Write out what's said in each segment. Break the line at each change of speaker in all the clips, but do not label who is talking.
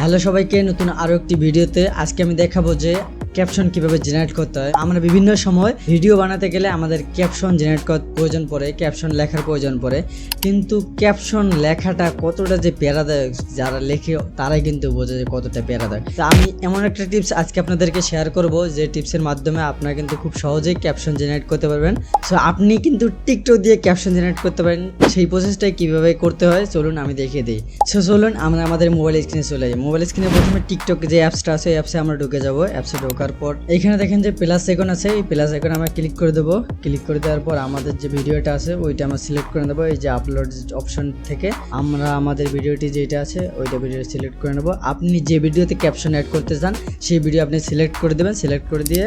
Hello সবাইকে নতুন আরও একটি ভিডিওতে আজকে আমি দেখাবো যে ক্যাপশন কীভাবে জেনারেট করতে হয়। আমরা বিভিন্ন সময় ভিডিও বানাতে গেলে আমাদের ক্যাপশন জেনারেট করার প্রয়োজন পড়ে ক্যাপশন লেখার প্রয়োজন পড়ে। কিন্তু ক্যাপশন লেখাটা কতটা যে প্যারাদায়ক, যারা লেখে তারাই কিন্তু বোঝে যে কতটা প্যারাদায়ক। তো আমি এমন একটা টিপস আজকে আপনাদেরকে শেয়ার করব যে টিপসের মাধ্যমে আপনারা কিন্তু খুব সহজেই ক্যাপশন জেনারেট করতে পারবেন। সো আপনি কিন্তু টিকটক দিয়ে ক্যাপশন জেনারেট করতে পারেন। সেই প্রসেসটাই কীভাবে করতে হয় চলুন আমি দেখিয়ে দিই। সো চলুন আমরা আমাদের মোবাইল স্ক্রিনে চলে যাই। মোবাইল স্ক্রিনে প্রথমে টিকটক যে অ্যাপসটা আছে অ্যাপসে আমরা ঢুকে যাব। অ্যাপসে ঢোকার পর এখানে দেখেন যে প্লাস আইকন আছে, এই প্লাস আইকন আমরা ক্লিক করে দেবো। ক্লিক করে দেওয়ার পর আমাদের যে ভিডিওটা আছে, ওইটা আমরা সিলেক্ট করে নেব। এই যে আপলোড অপশন থেকে আমরা আমাদের ভিডিওটি যেটা আছে, ওইটা ভিডিও সিলেক্ট করে নেব। আপনি যে ভিডিওতে ক্যাপশন অ্যাড করতে চান, সেই ভিডিও আপনি সিলেক্ট করে দেবেন। সিলেক্ট করে দিয়ে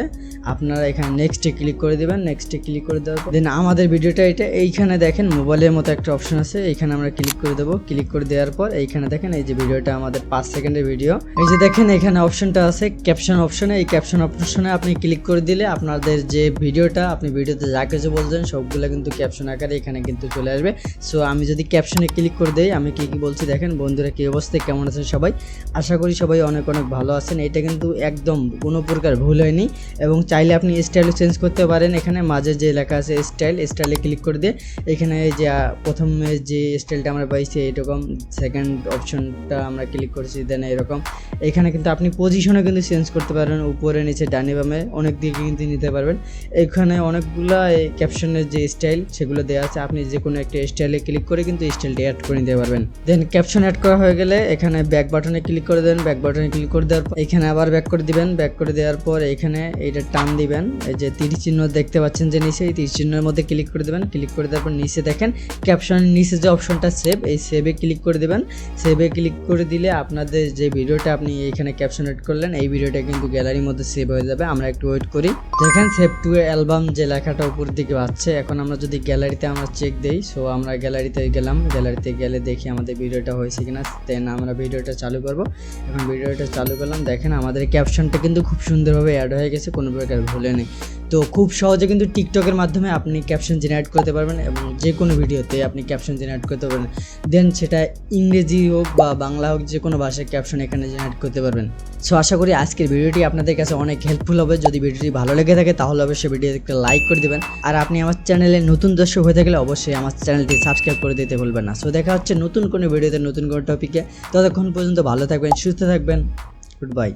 আপনারা এখানে নেক্সটে ক্লিক করে দেবেন। নেক্সটে ক্লিক করে দেওয়ার পর দেন আমাদের ভিডিওটা এটা, এইখানে দেখেন মোবাইলের মতো একটা অপশন আছে। এইখানে আমরা ক্লিক করে দেবো। ক্লিক করে দেওয়ার পর এইখানে দেখেন এই যে ভিডিওটা আমাদের পাঁচ সেকেন্ডের ভিডিও এই যে দেখেন এখানে অপশনটা আছে ক্যাপশন অপশনে এই অপশনে আপনি ক্লিক করে দিলে আপনাদের যে ভিডিওটা, আপনি ভিডিওতে যা কিছু বলছেন সবগুলো কিন্তু ক্যাপশন আকারে এখানে কিন্তু চলে আসবে। সো আমি যদি ক্যাপশনে ক্লিক করে দেই, আমি কি কি বলছি দেখেন, বন্ধুরা কি অবস্থায়, কেমন আছেন সবাই? আশা করি সবাই অনেক অনেক ভালো আছেন। এটা কিন্তু একদম কোনো প্রকার ভুল হয়নি এবং চাইলে আপনি স্টাইল চেঞ্জ করতে পারেন। এখানে মাঝে যে লেখা আছে স্টাইল স্টাইলে ক্লিক করে দিয়ে এখানে যে প্রথমে যে স্টাইলটা আমরা পাইছি, এরকম সেকেন্ড অপশনটা আমরা ক্লিক করেছি দেন এরকম। এখানে কিন্তু আপনি পজিশনও কিন্তু চেঞ্জ করতে পারবেন উপরে নিচে ডানে বামে। অনেক দিকে কিন্তু নিতে পারবেন। এখানে অনেকগুলো ক্যাপশনের যে স্টাইল সেগুলো দেওয়া আছে। আপনি যে কোনো একটা স্টাইলে ক্লিক করে কিন্তু স্টাইলটি অ্যাড করে নিতে পারবেন। দেন ক্যাপশন অ্যাড করা হয়ে গেলে এখানে ব্যাক বাটনে ক্লিক করে দেন। ব্যাক বাটনে ক্লিক করে দেওয়ার পর এখানে আবার ব্যাক করে দিবেন। ব্যাক করে দেওয়ার পর এখানে এইটা টান দিবেন। এই যে তিরিশ চিহ্ন দেখতে পাচ্ছেন যে নিচে, এই তিরিশ চিহ্নের মধ্যে ক্লিক করে দেবেন। ক্লিক করে দেওয়ার পর নিচে দেখেন ক্যাপশনের নিচে যে অপশনটা সেভ এই সেভে ক্লিক করে দেবেন। সেভে ক্লিক করে দিলে আপনাদের যে ভিডিওটা আপনি এখানে ক্যাপশন এড করলেন, এই ভিডিওটা কিন্তু গ্যালারির মধ্যে সেভ হয়ে যাবে, আমরা একটু ওয়েট করি। দেখেন সেভ টু অ্যালবাম যে লেখাটা উপর দিকে পাচ্ছে এখন আমরা যদি গ্যালারিতে আমরা চেক দেই সো আমরা গ্যালারিতে গেলাম গ্যালারিতে গেলে দেখি আমাদের ভিডিওটা হয়েছে কিনা দেন আমরা ভিডিওটা চালু করব। এখন ভিডিওটা চালু করলাম, দেখেন আমাদের ক্যাপশনটা কিন্তু খুব সুন্দরভাবে অ্যাড হয়ে গেছে, কোনো প্রকার ভুলে নেই। তো খুব সহজে কিন্তু টিকটকের মাধ্যমে আপনি ক্যাপশন জেনারেট করতে পারবেন এবং যে কোনো ভিডিওতে আপনি ক্যাপশন জেনারেট করতে পারবেন। দেন সেটা ইংরেজি হোক বা বাংলা হোক, যে কোনো ভাষায় ক্যাপশন এখানে জেনারেট করতে পারবেন। সো আশা করি আজকের ভিডিওটি আপনাদের কাছে অনেক হেল্পফুল হবে। যদি ভিডিওটি ভালো লেগে থাকে, তাহলে অবশ্যই ভিডিওতে একটা লাইক করে দেবেন। আর আপনি আমার চ্যানেলে নতুন দর্শক হয়ে থাকলে অবশ্যই আমার চ্যানেলটি সাবস্ক্রাইব করে দিতে ভুলবেন না। সো দেখা হচ্ছে নতুন কোনো ভিডিওতে, নতুন কোনো টপিকে ততক্ষণ পর্যন্ত ভালো থাকবেন, সুস্থ থাকবেন। Good bye